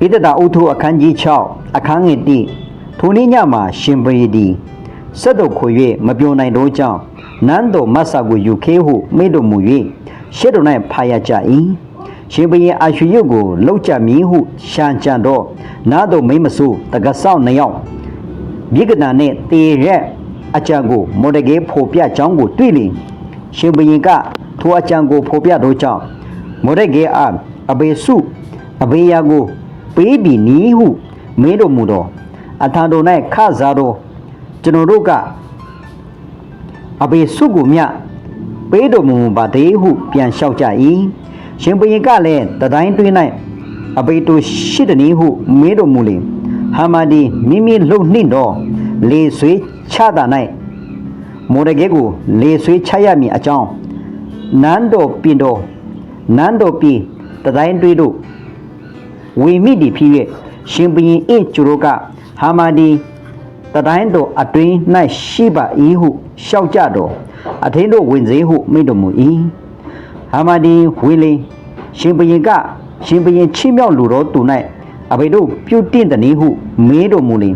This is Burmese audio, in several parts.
ဣဒတာဥထုအခန်းကြီး6အခန်းငယ်1ထိုနေ့ညမှာရှင်ပရိဒီဆက်တော်ခွေ၍မပြောနိုင်တော့ကြောင်းနန်းတော်မတ်ဆာကိုယူခေဟုမိတော်မူ၍ရှေ့တော်၌ဖာရကြ၏ရှင်ဘရင်အာရွှေရုပ်ကိုလှုပ်ကြမည်ဟုရှမ်းကြံတော့နားတော်မိမ့်မဆိုးတကဆောက်နှစ်ယောက်မြေကနာနှင့်တေရက်အကြံကိုမော်ဒဂေဖော်ပြကြောင်းကိုတွေ့လျင်ရှင်ဘရင်ကထိုအကြံကိုဖော်ပြတော့ကြောင်းမော်ဒဂေအားအဘေစုအဘေယာကို ပေးပြီနီးဟုမင်းတော်မူတော့အထာတော်၌ခစားတော်ကျွန်တော်တို့ကအဘေစုကိုမြပေးတော်မူပါသေးဟု ပြန်လျှောက်ကြ၏ရှင်ဘုရင်ကလည်းတတိုင်းတွင်း၌အဘေတို့ရှိတနည်းဟုမေးတော်မူလေဟာမာဒီမိမိလှုပ်နှင့်တော့လေဆွေးချတာ၌မော်ဒဂဲကိုလေဆွေးချရမည်အကြောင်းနန်းတော်ပြင်တော်နန်းတော်ပြင်တတိုင်းတွင်းတို့ ဝေမိတီဖြစ်၍ရှင်ဘရင်အကျိုးတို့ကဟာမာဒီတတိုင်းတော်အတွင်း၌ရှိပါ၏ဟုရှောက်ကြတော်အထင်းတို့ဝင်စေဟုမိန့်တော်မူ၏ဟာမာဒီဝေလင်ရှင်ဘရင်ကရှင်ဘရင်ချီးမြှောက်လူတော်သူ၌အဘိတို့ပြုတင့်တည်းဟုမေးတော်မူလင်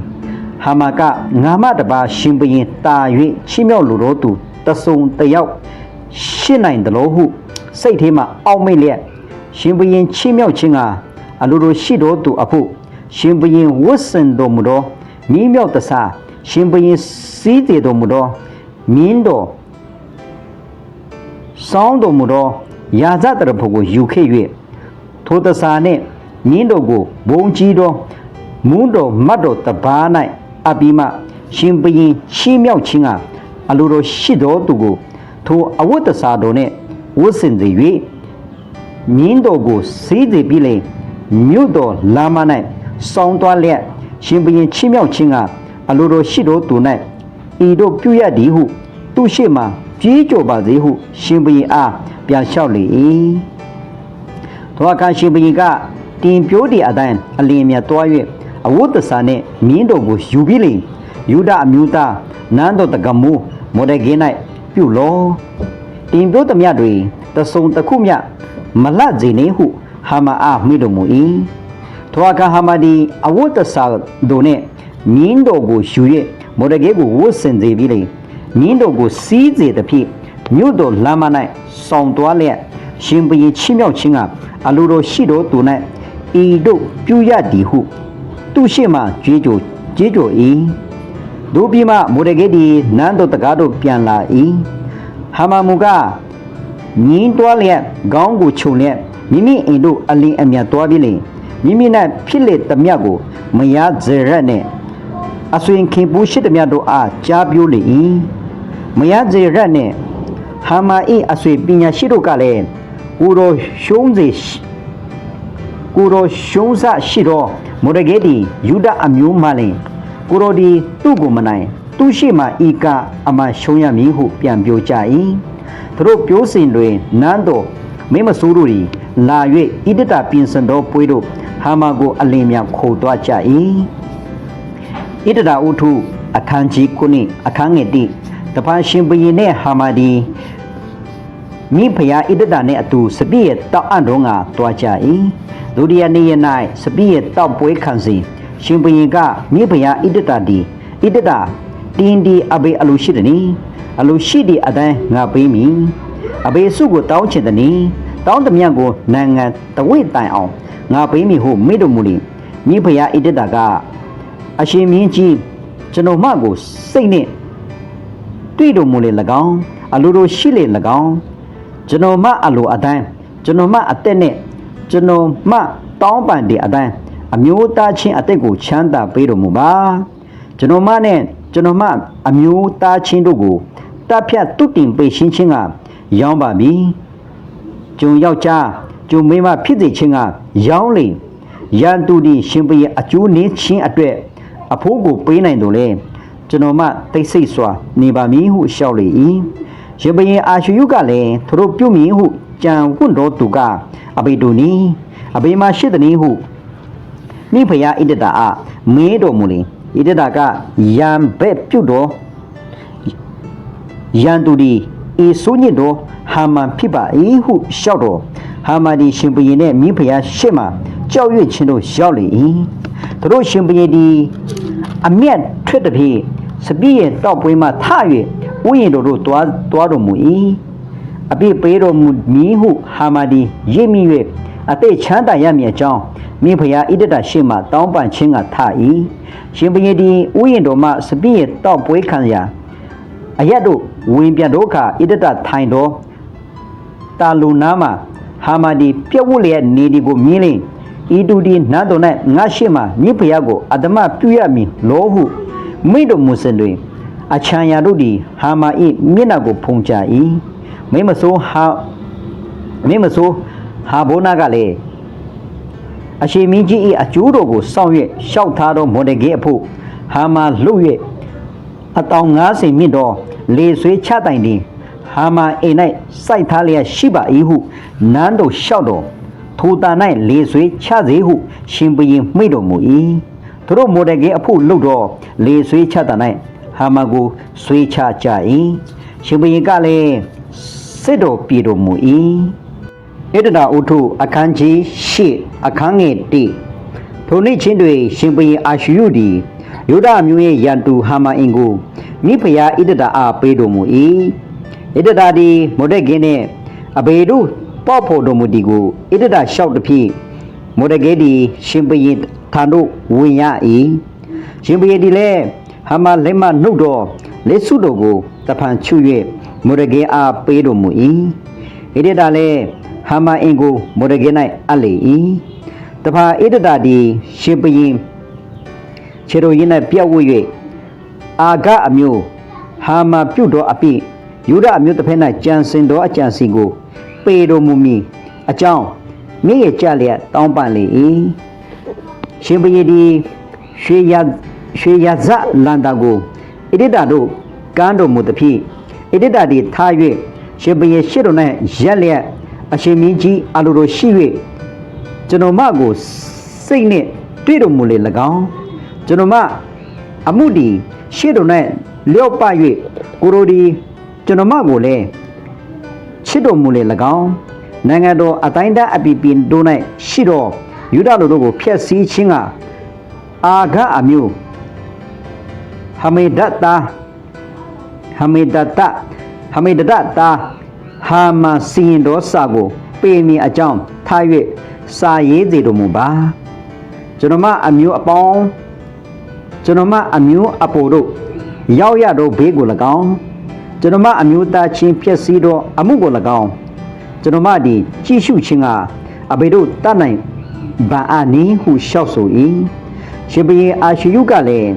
ဟာမာကငါမတပါရှင်ဘရင်တာ၍ချီးမြှောက်လူတော်သူတဆုံတယောက်ရှင်းနိုင်တယ်လို့ဟု စိတ်ထဲမှာအောက်မိတ်လျက်ရှင်ဘရင်ချီးမြှောက်ခြင်းက အလိုလိုရှိတော်သူအဖို့ရှင်ဘရင်ဝတ်ဆင်တော်မူသောမိမြောက်တဆာရှင်ဘရင်စီးတည်တော်မူသောမင်းတော်စောင်းတော်မူသောယာဇတရဖုကိုယူခဲ့၍ထိုတဆာနှင့်မြင်းတော်ကိုဘုံကြီးသောမူးတော်မတ်တော်တပါး၌အပြီးမှရှင်ဘရင်ချီးမြှောက်ခြင်းကအလိုတော်ရှိတော်သူကိုထိုအဝတ်တဆာတော်နှင့်ဝတ်ဆင်စေ၍မြင်းတော်ကိုစီးစေပြီးလေ မြို့တော်လာမ၌စောင်းသွားလျက်ရှင်ဘရင်ချီးမြှောက်ခြင်းကအလိုတော်ရှိတော်သူ၌ဤတို့ပြုရသည်ဟုသူရှိမှကြီးကြိုပါစေဟု ရှင်ဘရင်အားပြန်လျှောက်လေ၏သောအခါရှင်ဘရင်ကတင်ပြိုးတည်အတိုင်းအလင်းမြတ်သွား၍အဝတ်တဆာနှင့်မြင်းတော်ကိုယူပြီးလေယူဒအမျိုးသားနန်းတော်တကမူမော်ဒဂင်း၌ပြုလောတင်ပြိုးသမျှတွေတဆုံတစ်ခုမျှမလတ်စေနေဟု ဟာမာအားမိတော်မူ၏ထိုအခါဟာမာဒီအဝတ်တဆာတို့နှင့်မြင်းတော်ကိုယူ၍မော်ဒဂဲကိုဝတ်ဆင်စေပြီးလေမြင်းတော်ကိုစီးစေသဖြင့်မြို့တော်လမ်းမ၌ဆောင်းသွားလျက်ရှင်ဘရင်ချီးမြှောက်ခြင်းကအလိုတော်ရှိတော်သူ၌ဤတို့ပြုရသည်ဟု သူရှိမှကြွေးကြော်ကြွေးကြော်၏တို့ပြီးမှမော်ဒဂဲဒီနန်းတော်တကားတို့ပြန်လာ၏ဟာမာမူကငင်းတွားလျက်ခေါင်းကိုခြုံလျက် မိမိအိမ်တို့အလင်းအမြတ်တွားပြီးလင်မိမိ၌ဖြစ်လေတမျှကိုမယားဇရက်နဲ့အဆွေခင်ပူးရှိတမျှတို့အားကြားပြိုးလေ၏မယားဇရက်နဲ့ဟာမာ၏အဆွေပညာရှိတို့ကလည်းကိုတော်ရှုံးစေကိုတော်ရှုံးစရှိသောမော်ဒဂေတီယူဒအမျိုးမှလင်ကိုတော်ဒီသူ့ကိုမနိုင် သူရှိမှဤကအမှရှုံးရမည်ဟုပြန်ပြောကြ၏သူတို့ပြောစဉ်တွင်နန်းတော်မင်းမဆိုးတို့သည် လာ၍ဣဒတပြင်စံတော်ပွေးတို့ဟာမာကိုအလင်းများခိုသွားကြ၏ဣဒတာဥထုအခန်းကြီးခုနှစ်အခန်းငယ်တိတပန်းရှင်ဘုရင်နှင့်ဟာမာဒီမိဖုရားဣဒတနှင့်အတူစပြည့်ရဲ့တောက်အံ့တော်ငါတွားကြ၏ဒုတိယနေ့ရက်၌စပြည့်ရဲ့တောက်ပွဲခံစီရှင်ဘုရင်ကမိဖုရားဣဒတဒီဣဒတတင်းဒီအဘေအလိုရှိသည်နီအလိုရှိသည့်အတိုင်းငါပေးမည်အဘေစုကိုတောင်းချင်သည်နီ တောင်းသမျှကိုနိုင်ငံတဝိတိုင်အောင်ငါပေးမည်ဟုမိတော်မူလီမိဖုရားဣဒတကအရှင်မင်းကြီးကျွန်တော်မကိုစိတ်နဲ့တွေ့တော်မူလေ၎င်းအလိုလိုရှိလေ၎င်းကျွန်တော်မအလိုအတိုင်းကျွန်တော်မအသက်နဲ့ကျွန်တော်မတောင်းပန်တဲ့အတိုင်းအမျိုးသားချင်းအသက်ကိုချမ်းသာပေးတော်မူပါကျွန်တော်မနဲ့ကျွန်တော်မအမျိုးသားချင်းတို့ကိုတပ်ဖြတ်တုတ်တင်ပေးရှင်းချင်းကရောင်းပါပြီ ကျုံယောက်ျားကျုံမိန်းမဖြစ်စေခြင်းကရောင်းလေရန်သူဒီရှင်ပရဲ့အကျိုးနည်းချင်းအတွက်အဖိုးကိုပေးနိုင်တော့လေကျွန်တော်မတိတ်ဆိတ်စွာနေပါမည်ဟုလျှောက်လေ၏ရှင်ပရဲ့အာရှုယုကလည်းသူတို့ပြုမည်ဟုကြံဝွန့်တော်သူကအဘေတူနီအဘေမရှိသည်နီဟုမိဖုရားဣဒတာအမေးတော်မူလေဣဒတာကယံဘက်ပြုတ်တော်ယံသူဒီ အေဆိုးညစ်တော်ဟာမန်ဖြစ်ပါ၏ဟုလျှောက်တော်ဟာမန်ဒီရှင်ဘုရင်နဲ့မိဖုရားရှေ့မှာကြောက်ရွံ့ခြင်းတို့ရောက်လေ၏သူတို့ရှင်ဘုရင်သည်အမျက်ထွက်သည်ဖြင့်စပြည့်ရဲ့တောက်ပွေးမှထ၍ဥယျာဉ်တို့တို့တွားတွားတော်မူ၏အပြစ်ပေးတော်မူမည်ဟုဟာမာဒီရစ်မိ၍အသေးချမ်းသာရမည်အကြောင်းမိဖုရားဣဒတရှေ့မှတောင်းပန်ခြင်းကထ၏ရှင်ဘုရင်သည်ဥယျာဉ်တော်မှစပြည့်ရဲ့တောက်ပွေးခံရာအရက်တို့ ဝင်ပြန်တို့အခါဣဒတထိုင်တော်တာလူနာမှာဟာမာဒီပြက်ဝတ်လျက်နေဒီကိုမြင်လင်ဤတူဒီနတ်တော်၌ငါရှိမှမြစ်ဖျားကိုအတ္တမပြုရမည်လောဟုမိန့်တော်မူစဉ်တွင်အချံရာတို့သည်ဟာမာ၏မျက်နှာကိုဖုံးကြ၏မိမဆိုးဟာမိမဆိုးဟာဘောနာကလည်းအရှိမင်းကြီး၏အကျိုးတော်ကိုစောင့်၍ရှောက်ထားသောမော်ဒဂေအဖို့ဟာမာလှုပ်၍အတောင်90မြင့်သော လေဆွေးချတိုင်သည်ဟာမာအိမ်၌စိုက်ထားလျက်ရှိပါ၏ဟုနန်းတော်လျှောက်တော်ထိုတာ၌လေဆွေးချစေဟု ရှင်ဘုရင်မိန့်တော်မူ၏သူတို့မော်ဒဂေအဖို့လှုပ်တော်လေဆွေးချတာ၌ဟာမာကိုဆွေးချကြ၏ရှင်ဘုရင်ကလည်းစစ်တော်ပြေတော်မူ၏ဣဒနာဥထုအခန်းကြီး၈အခန်းငယ်၁ထိုနေ့ချင်းတွင်ရှင်ဘုရင်အာရှုယုသည်ယုဒအမျိုးရဲ့ရန်သူဟာမာအင်ကို မိဖုရားဣဒတာအားပေးတော်မူ၏ဣဒတာသည်မော်ဒဂင်းနှင့်အဘေတို့ပေါ့ဖို့တော်မူသည်ကိုဣဒတာလျှောက်သည်ဖြင့်မော်ဒဂဲသည်ရှင်ဘုရင်ထံသို့ဝင်ရ၏ရှင်ဘုရင်သည်လည်းဟာမာလက်မနှုတ်တော်လက်စုတော်ကိုတဖန်ချွ၍မော်ဒဂဲအားပေးတော်မူ၏ဣဒတာလည်းဟာမာအင်ကိုမော်ဒဂဲ၌အပ်လေ၏တဖန်ဣဒတာသည်ရှင်ဘုရင်ခြေတော်ရင်း၌ပြတ်ဝတ်၍ အာဂအမျိုးဟာမာပြုတ်တော်အပိယူဒအမျိုးတစ်ဖက်၌ကြံစင်တော်အကြံစီကို ပေတော်မူမီအကြောင်းမြင့်ရကြလျက်တောင်းပန်လေ၏ရှင်ဘုရင်ဒီရွှေရရွှေရဇလန္တာကိုဣတိတာတို့ကမ်းတော်မူသည်ဖြင့်ဣတိတာသည်ထား၍ရှင်ဘုရင်ရှေ့တော်၌ရက်လျက်အရှင်မင်းကြီးအလိုတော်ရှိ၍ကျွန်တော်မကိုစိတ်နှင့်တွေ့တော်မူလေ၎င်းကျွန်တော်မ အမှုဒီရှေ့တော်၌လျော့ပ၍ကိုရိုဒီကျွန်တော်မကိုလည်းချစ်တော်မူလေ၎င်းနိုင်ငံတော်အတိုင်းတန်းအပီပင်တို့၌ရှိတော်ယူဒလူတို့ကိုဖျက်ဆီးခြင်းကအာဂအမျိုးဟမေဒတ်တာဟမေဒတဟမေဒတတာဟာမစီရင်တော်စာကို ပေမီအကြောင်းထား၍စာရေးစေတော်မူပါကျွန်တော်မအမျိုးအပေါင်း ကျွန်တော်မအမျိုးအပိုတို့ရောက်ရတော့ဘေးကို၎င်းကျွန်တော်မအမျိုးသားချင်းဖြစ်စည်းသောအမှုကို၎င်းကျွန်တော်မဒီကြည့်ရှုခြင်းကအဘေတို့တတ်နိုင်ဗန်အာနီဟုလျှောက်ဆို၏ရှင်ဘုရင်အာရှုယုကလည်း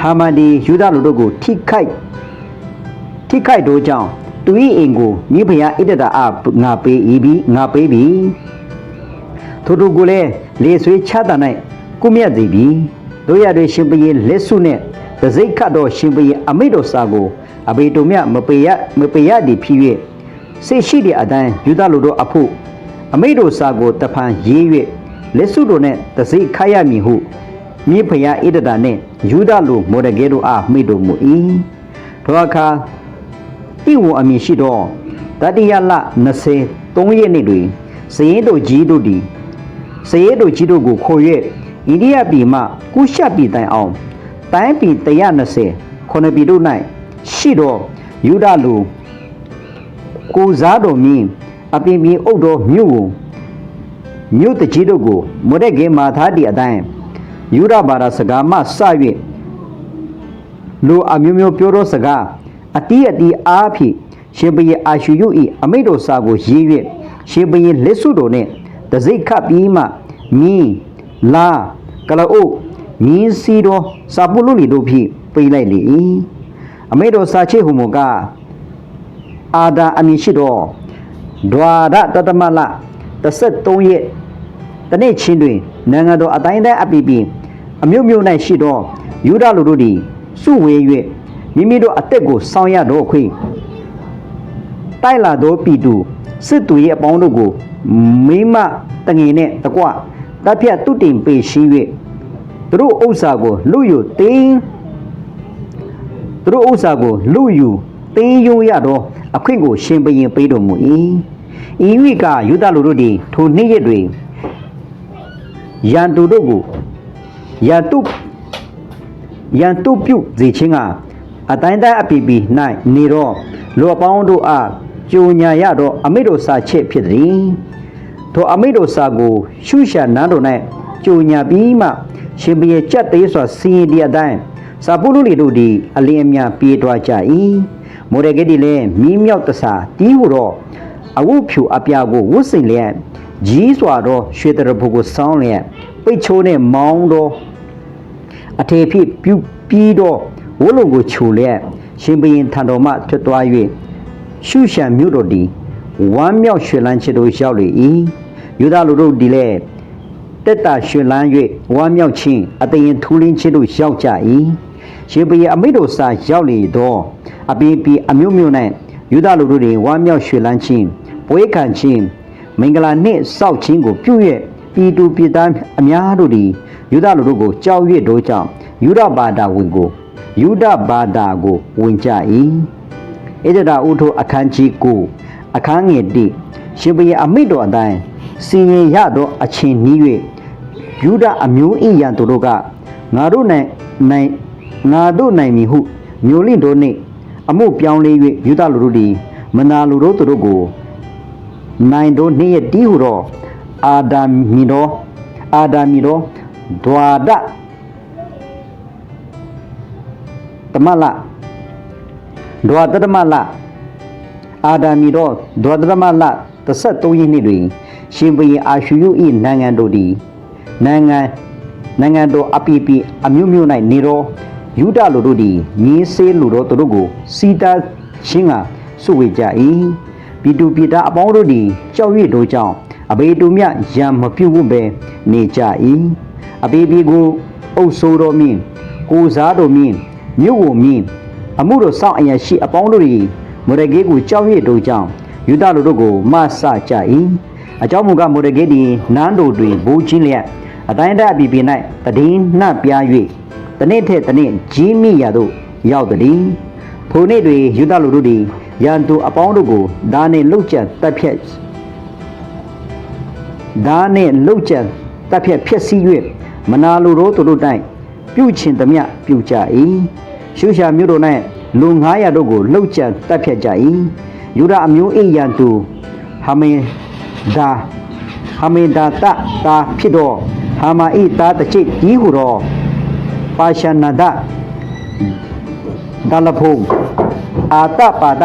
ဟာမန်ဒီယူဒလူတို့ကိုထိခိုက်ထိခိုက်တို့ကြောင့်သူ၏အိမ်ကိုမိဖုရားဣဒတာအငါပေး၏ပြီးငါပေးပြီထို့သူကိုလည်းလေဆွေးချတာ၌ကုမြတ်သည်ပြီ တို့ရတွေရှင်ဘုရင်လက်စုနှင့်တစိတ်ခတ်တော်ရှင်ဘုရင်အမိတ်တော်စာကိုအဘေတုမြမပေရမပေရသည်ဖြစ်၍စိတ်ရှိတဲ့အတိုင်းယူဒလူတို့အဖို့အမိတ်တော်စာကိုတဖန်ရေး၍လက်စုတို့နှင့်တစိတ်ခတ်ရမည်ဟုမြေဖျားဣဒတာနှင့်ယူဒလူမော်ဒဂဲတို့အားမိတော်မူ၏ထိုအခါဣဝံအမည်ရှိသောတတိယလ23ရက်နေ့တွင်စည်ရင်တို့ကြီးတို့သည်စည်ရင်တို့ကြီးတို့ကိုခေါ်၍ အိန္ဒိယပြည်မှကုရှပြည်တိုင်အောင်တိုင်းပြည်120ခုနှစ်ပြည်တို့၌ရှိသောယူဒလူကိုစားတော်မြင်းအပြင်ပြင်အုပ်တော်မြို့ကိုမြို့တကြီးတို့ကိုမရက်ကေမာသားတီအတိုင်းယူဒဘာသာစကားမှစ၍လူအမျိုးမျိုးပြောသောစကားအတီးအတီးအားဖြင့်ရှင်ဘုရင်အာရှုယု၏အမိတ်တော်စာကိုရေး၍ရှင်ဘုရင်လက်စုတော်နှင့်တစိတ်ခတ်ပြီးမှမင်းလာ ကလအုပ်မြင်းစီတော်စာပုလူလီတို့ဖြင့်ပေးလိုက်လေ၏အမိတ်တော်စာချိဟုမူကအာဒါအမည်ရှိတော်ဒွါရတတမလ33ရက်တနေ့ချင်းတွင်နိုင်ငံတော်အတိုင်းတိုင်းအပီပီအမျိုးမျိုး၌ရှိသောယူဒလူတို့သည်စုဝေး၍မိမိတို့အသက်ကိုစောင့်ရတော့ခွင့်တိုက်လာသောပြည်သူစစ်သူရဲ့အပေါင်းတို့ကိုမိမတငယ်နဲ့တကွ တပ်ဖြတ်တုတင်ပေရှိ၍သူတို့ဥစ္စာကိုလူယူတင်းသူတို့ဥစ္စာကိုလူယူတင်းယုံရတော့အခွင့်ကိုရှင်ဘရင်ပေးတော်မူ၏ဤဝိကယူဒလူတို့သည်ထိုနေ့ရက်တွင်ရန်သူတို့ကိုရန်သူရန်သူပြုစေခြင်းကအတိုင်းတိုင်းအပီပီ၌နေတော့လူအပေါင်းတို့အားကြုံညာရတော့အမိတို့စာချက်ဖြစ်သည် ထိုအမိတို့စာကိုရှုရှာနန်းတို့၌ကြုံညာပြီးမှရှင်ဘုရင်ကြက်သေးစွာစီရင်ဒီအတိုင်းစာပုလူလီတို့သည်အလင်းအများပြေးတွားကြ၏မော်ရဂက်ဒီလည်းမိမြောက်တဆာတီးဟုတော့အဝုဖြူအပြာကိုဝတ်စိန်လျက်ကြီးစွာသောရွှေတရဖုကိုစောင်းလျက်ပိတ်ချိုးနှင့်မောင်းသောအထေဖြစ်ပြုပြီးတော့ဝုလုံကိုခြုံလျက်ရှင်ဘရင်ထံတော်မှထွက်သွား၍ရှုရှံမြို့တော်သည်ဝမ်းမြောက်ရွှင်လန်းချစ်တို့ရောက်လေ၏ ယူဒလူတို့ဒီလဲတက်တာရွှင်လန်း၍ဝမ်းမြောက်ခြင်းအတရင်ထူးလင်းခြင်းတို့ရောက်ကြ၏ရှင်ဘရင်အမိတို့စာရောက်လေတော့အပီပီအမျိုးမျိုး၌ယူဒလူတို့တွင်ဝမ်းမြောက်ရွှင်လန်းခြင်းပွဲခံခြင်းမင်္ဂလာနှင့်စောက်ခြင်းကိုပြု၍ပြည်သူပြည်သားအများတို့သည်ယူဒလူတို့ကိုကြောက်ရွံ့တို့ကြောင့်ယူဒဘာသာဝင်ကိုယူဒဘာသာကိုဝင်ကြ၏ဣဒရာဥထုအခန်းကြီးကိုအခန်းငယ်တိရှင်ဘုရင်အမိတ်တော်အတိုင်း စီရင်ရသောအချိန်နီး၍ယူဒအမျိုးအိယံတို့တို့ကငါတို့နိုင်နိုင်ငါတို့နိုင်မည်ဟုမျိုးလင့်တို့နှင့်အမှုပြောင်းလဲ၍ယူဒလူတို့သည်မနာလူတို့တို့ကိုနိုင်တို့နေ့ရက်တီးဟုတော့အာဒာမီတော်အာဒာမီတော်ဒွာဒတမလဒွာတတမလအာဒာမီတော်ဒွာတတမလ33ရက်နေ့တွင် ရှင်ဘုရင်အာရှုယု၏နိုင်ငံတို့သည်နိုင်ငံနိုင်ငံတော်အပီပီအမျိုးမျိုး၌နေတော်ယူဒလူတို့သည်မြေးဆေးလူတော်သူတို့ကိုစီတာချင်းကစုဝေကြ၏ပြည်သူပြည်သားအပေါင်းတို့သည်ကြောက်ရွံ့တို့ကြောင့်အဘေတူမြရံမပြုတ်ဘူးပဲနေကြ၏အဘေဘီကိုအုပ်ဆိုးတော်မင်းကိုစားတော်မင်းမြို့ကိုမင်းအမှုတော်စောင့်အရာရှိအပေါင်းတို့သည်မော်ရဂေကိုကြောက်ရွံ့တို့ကြောင့်ယူဒလူတို့ကိုမဆကြ၏ အကြောင်းမူကားမော်ရဂေသည်နန်းတော်တွင်ဘိုးချင်းလျက်အတိုင်းအအပြည်ပြည်၌တည်င်းနှံ့ပြား၍တနေ့ထက်တနေ့ကြီးမိရာသို့ရောက်သည်ထိုနေ့တွင်ယူဒလူတို့သည်ရန်သူအပေါင်းတို့ကိုဒါနှင့်လှုပ်ကြံတပ်ဖြတ်ဒါနှင့်လှုပ်ကြံတပ်ဖြတ်ဖြစ်စည်း၍မနာလိုသောသူတို့၌ပြုချင်သမျှပြုကြ၏ရှုရှာမြို့တို့၌လူ900တို့ကိုလှုပ်ကြံတပ်ဖြတ်ကြ၏ယူဒအမျိုးအိရန်သူဟမင် ဒါဟမင်ဒါတတာဖြစ်တော့ဟာမာဣတာတချိတ်ကြီးဟုတော့ပါရှနာဒဒါလဖုံအာတပါဒ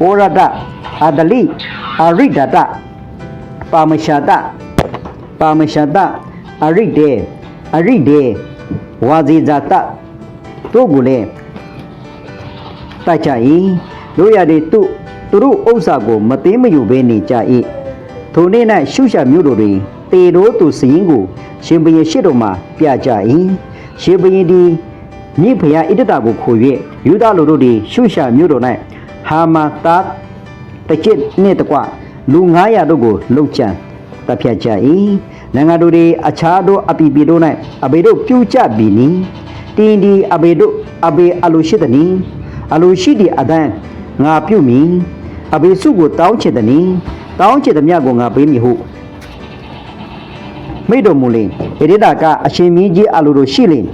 ဩရဒအာဒလိအာရိဒတပါမရှာတပါမရှာတအရိဒေအရိဒေဝါဇီဇာတတို့ကိုလည်းတိုက်ကြ၏တို့ရတဲ့သူသူတို့ဥစ္စာကိုမသိမယူဘဲနေကြ၏ ထိုနေ့၌ရှုရှာမြို့တို့တွင်တေတို့သူစရင်ကိုရှင်ဘုရင်ရှိတော်မှာပြကြ၏ရှင်ဘုရင်သည်မြစ်ဖျားဣတတာကိုခို၍ယူဒလူတို့သည်ရှုရှာမြို့တော်၌ဟာမာတာတကျစ်နှင့်တကွလူ900တို့ကိုလှုပ်ကြံတပ်ဖြတ်ကြ၏နိုင်ငံတို့သည်အခြားသောအပီပီတို့၌အဘေတို့ပြုကြပြီနီတင်းဒီအဘေတို့အဘေအလိုရှိသည်နီအလိုရှိသည့်အတိုင်းငါပြုမည်အဘေစုကိုတောင်းချင်သည်နီ တောင်းချင်သည်မြတ်ကိုငါပေးမည်ဟုမိတ်တော်မူလင်ဣရိဒကအရှင်မင်းကြီးအလိုတို့ရှိလင်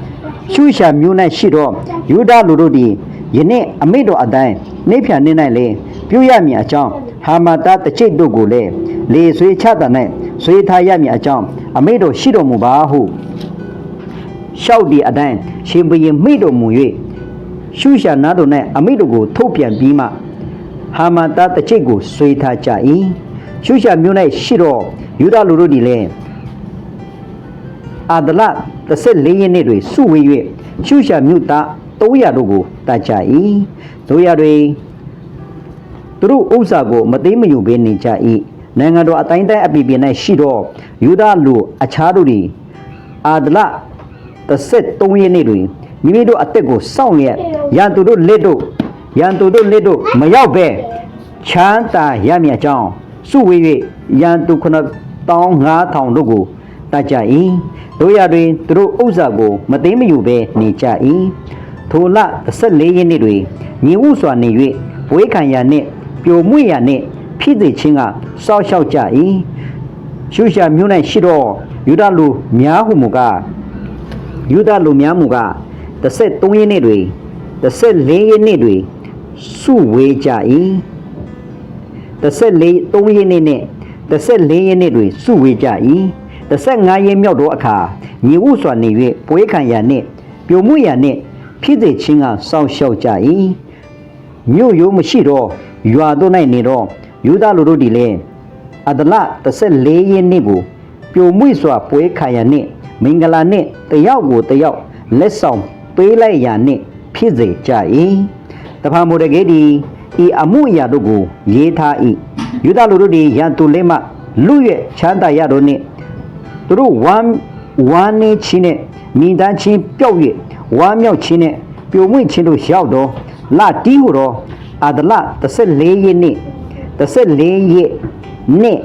ရှုရှာမျိုး၌ရှိတော့ယူဒလူတို့သည်ယနေ့အမိတ်တော်အတိုင်းနေဖြန်နေ၌လေပြုရမည်အကြောင်းဟာမတာတချိတ်တို့ကိုလည်းလေဆွေးချတာ၌ဆွေးထားရမည်အကြောင်းအမိတ်တော်ရှိတော်မူပါဟုရှောက်ဒီအတိုင်းရှင်ဘုရင်မိတ်တော်မူ၍ရှုရှာနားတော်၌အမိတ်တော်ကိုထုတ်ပြန်ပြီးမှဟာမတာတချိတ်ကိုဆွေးထားကြ၏ ရှုရှာမျိုး၌ရှိတော့ယူဒလူတို့သည်လည်းအာဒလ14ရက်နေ့တွင်စုဝေး၍ရှုရှာမြို့သား300တို့ကိုတတ်ကြ၏တို့ရတွင်သူတို့ဥစ္စာကိုမသိမယူဘဲနေကြ၏နိုင်ငံတော်အတိုင်းတိုင်းအပြည်ပြည်၌ရှိသောယူဒလူအခြားတို့သည်အာဒလ13ရက်နေ့တွင်မိမိတို့အသက်ကိုစောင့်လျက်ရန်သူတို့လက်တို့ရန်သူတို့လက်တို့မရောက်ဘဲချမ်းသာရမည်အကြောင်း စုဝေး၍ရန်သူ9500တို့ကိုတတ်ကြ၏တို့ရတွင်သူတို့ဥစ္စာကို မသိမယူဘဲနေကြ၏ထိုလ14ရက်နေ့တွင်ညီဥစွာနေ၍ဝေးခံရနှင့်ပျော်မွေ့ရနှင့်ဖြစ်စေခြင်းကစောက်ရှောက်ကြ၏ရှုရှာမြို့၌ရှိသောယူဒလူများဟုမူကားယူဒလူများမူကား33ရက်နေ့တွင်14ရက်နေ့တွင်စုဝေးကြ၏ 14 3ရက်နေ့နဲ့14ရက်နေ့တွင်စုဝေးကြ၏15ရက်မြောက်သောအခါညီဥစွာနေ၍ပွဲခံရနှင့်ပြိုမှုရနှင့်ဖြစ်စေခြင်းကစောင့်ရှောက်ကြ၏မြို့ရိုးမရှိတော့ရွာတို့၌နေတော့ယူဒလူတို့သည်လည်းအဒလ14ရက်နေ့ကိုပြိုမှုစွာပွဲခံရနှင့်မင်္ဂလာနှင့်တယောက်ကိုတယောက်လက်ဆောင်ပေးလိုက်ရနှင့်ဖြစ်စေကြ၏တဖာမိုရဂေဒီ ဤအမှုအရာတို့ကိုရေးထား၏ယူဒလူတို့သည်ရန်သူလက်မှလူရဲ့ချမ်းသာရတို့နှင့်သူတို့ဝမ်းဝမ်းနေချင်းနဲ့မိသားချင်းပျောက်၍ဝမ်းမြောက်ချင်းနဲ့ပျော်မွေ့ချင်းတို့ရောက်တော့လတီးဟုတော့အာဒလ14ရက်နေ့14ရက်နေ့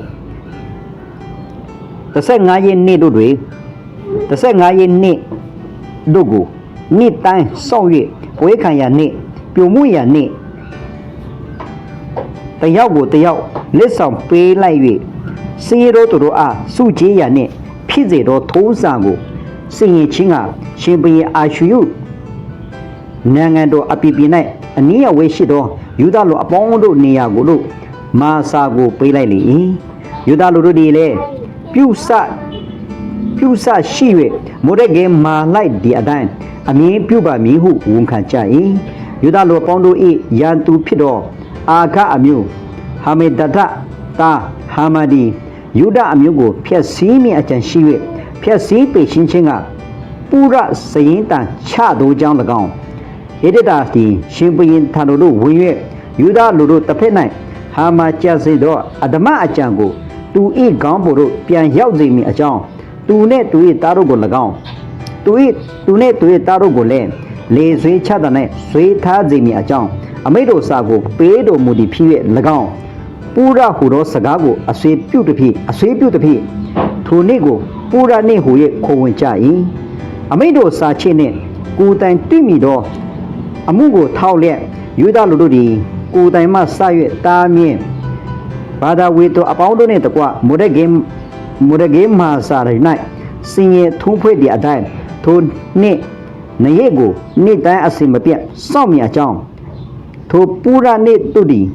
15ရက်နေ့တို့တွေ15ရက်နေ့တို့ကိုနေ့တိုင်းစောင့်၍ဝေခံရနေ့ပျော်မွေ့ရနေ့ တယောက်ကိုတယောက်လက်ဆောင်ပေးလိုက်၍စီရိုးတို့တို့အားစုကြည်ရနှင့်ဖြစ်စေသောထိုးစာကိုစင်ရင်ချင်းကရှင်ဘုရင်အာရှုယုနိုင်ငံတော်အပိပိ၌အနည်းအဝေးရှိသောယူဒလူအပေါင်းတို့နေရာကိုလို့မာစာကိုပေးလိုက်လေ၏ယူဒလူတို့သည်လည်းပြုစပြုစရှိ၍မိုရက်ကေမာလိုက်ဒီအတိုင်းအမင်းပြုပါမည်ဟုဝန်ခံကြ၏ယူဒလူအပေါင်းတို့၏ရန်သူဖြစ်သော အာခအမျိုးဟာမေဒတတာဟာမဒီယူဒအမျိုးကိုဖျက်ဆီးမိအကြံရှိ၍ဖျက်ဆီးပေရှင်းခြင်းကပုရစရင်တန်ချသောကြောင့်၎င်းဧဒတာတီရှင်ဘရင်ထံတို့ဝင်၍ယူဒလူတို့တစ်ဖက်၌ဟာမကြစေသောအဓမ္မအကြံကိုသူဤကောင်းဖို့တို့ပြန်ရောက်စေမိအကြောင်းသူနှင့်သူ၏သားတို့ကို၎င်းသူ၏သူနှင့်သူ၏သားတို့ကိုလည်းလေဆွေးချတဲ့၌ဆွေးထားစေမိအကြောင်း အမိတ်တို့စာကိုပေးတော်မူသည်ဖြစ်၍၎င်းပူရဟူသောစကားကိုအဆွေပြုတ်တစ်ဖြစ်အဆွေပြုတ်တစ်ဖြစ်ထိုနေ့ကိုပူရနေ့ဟူ၍ခေါ်ဝင်ကြ၏အမိန့်တို့စာချင်းနှင့်ကိုယ်တိုင်တွေ့မိသောအမှုကိုထောက်လျက်ယူဒလူတို့သည်ကိုယ်တိုင်မှစ၍တားမြင့်ဘာသာဝေတို့အပေါင်းတို့နှင့်တကွမိုရဂေမိုရဂေမဟာစာရ၌စင်ရဲ့ထုံးဖွဲ့သည့်အတိုင်းထိုနေ့နေ့ရက်ကိုနေ့တိုင်းအစီမပြတ်စောင့်မြအကြောင်း ထိုပူရနေ့တို့သည်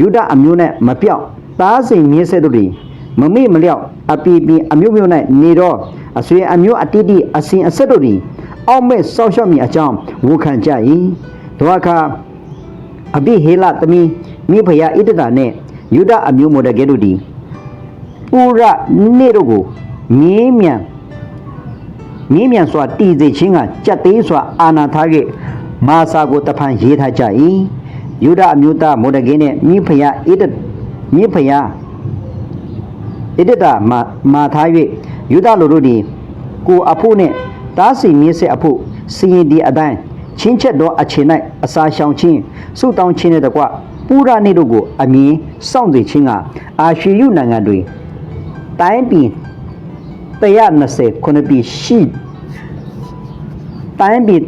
ယူဒအမျိုး၌မပြောက်သားစိန်မြင်းဆက်တို့သည်မမေ့မလျောက်အပီပီအမျိုးမျိုး၌နေတော့အဆွေအမျိုးအတိတိအစဉ်အဆက်တို့သည်အောက်မဲ့စောက်ရှောက်မိအကြောင်းဝခံကြ၏တောအခါအဘိဟေလသမီးမိဖယာဣတတာနှင့်ယူဒအမျိုးမိုတကဲတို့သည်ပူရနေ့တို့ကိုမြင်းမြန်မြင်းမြန်စွာတည်စေခြင်းကကြက်သေးစွာအာနာထား၍မာစာကိုတဖန်ရေးထားကြ၏ ယူဒအမျိုးသားမောဒကင်းနှင့်မိဖယာဣဒမိဖယာဣဒတာမာမာထား၍ယူဒလူတို့သည်ကိုအဖို့နှင့်တားစီမြင့်ဆက်အဖို့စီရင်ဒီအတိုင်းချင်းချက်သောအခြေ၌အစာရှောင်ခြင်းစုတောင်းခြင်းနှင့်တကွပူရနေ့တို့ကိုအမြင်စောင့်စေခြင်းကအာရှေယုနိုင်ငံတွင်တိုင်းပြည်120ခုနှစ်ပြည်ရှိတိုင်းပြည်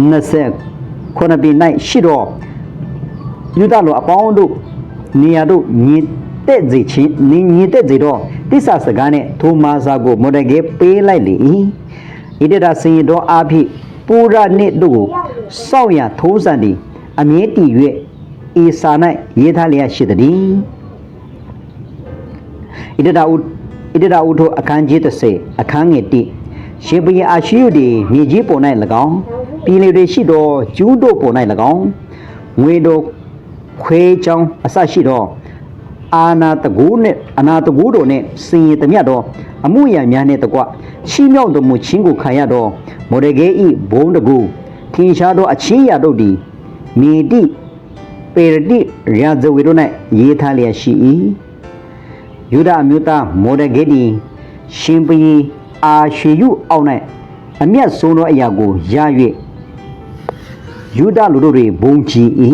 120ခုနှစ်ပြည်၌ရှိတော့ ယူဒလိုအပေါင်းတို့နေရာတို့ညီတဲ့စေချင်းညီညီတဲ့စေတော့တိစ္ဆာစကားနဲ့ထိုမာစာကိုမော်ဒဂေပေးလိုက်လေ၏ဣဒရာစင်တော်အာဖိပူရနစ်တို့ကိုစောင့်ရထိုးစံသည်အမြဲတည်၍အေစာ၌ရေးထားလျက်ရှိသည်ဣဒရာဥဣဒရာဥထိုအခန်းကြီး30အခန်းငယ်1ရှင်ဘုရင်အာရှိယုသည်မြေကြီးပေါ်၌၎င်းပြည်လေတွေရှိသောကျူးတို့ပေါ်၌၎င်းငွေတို့ ခွေးချောင်းအစရှိသောအာနာတကူနှင့်အနာတကူတို့နှင့်စင်ရသည်မြတ်သောအမှုရာများနှင့်တကွချီးမြှောက်တော်မူခြင်းကိုခံရသောမော်ဒဂေဤဘုံတကူထင်ရှားသောအချင်းရာတို့သည်မြေတိပေရတိရာဇဝေတို့၌ရေးထားလျက်ရှိ၏ယူဒအမျိုးသားမော်ဒဂေသည်ရှင်ပီအာရှေယုအောက်၌အမျက်ဆုံးသောအရာကိုရ၍ယူဒလူတို့တွင်ဘုံကြည်၏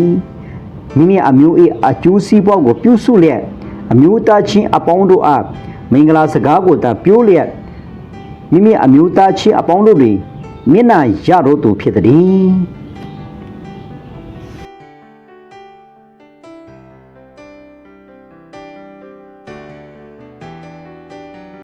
မိမိအမျိုး၏အကျိုးစီးပွားကိုပြုစုလျက်အမျိုးသားချင်းအပေါင်းတို့အားမင်္ဂလာစကားကိုသာပြောလျက်မိမိအမျိုးသားချင်းအပေါင်းတို့တွင်မျက်နှာရတော်သူဖြစ်သည်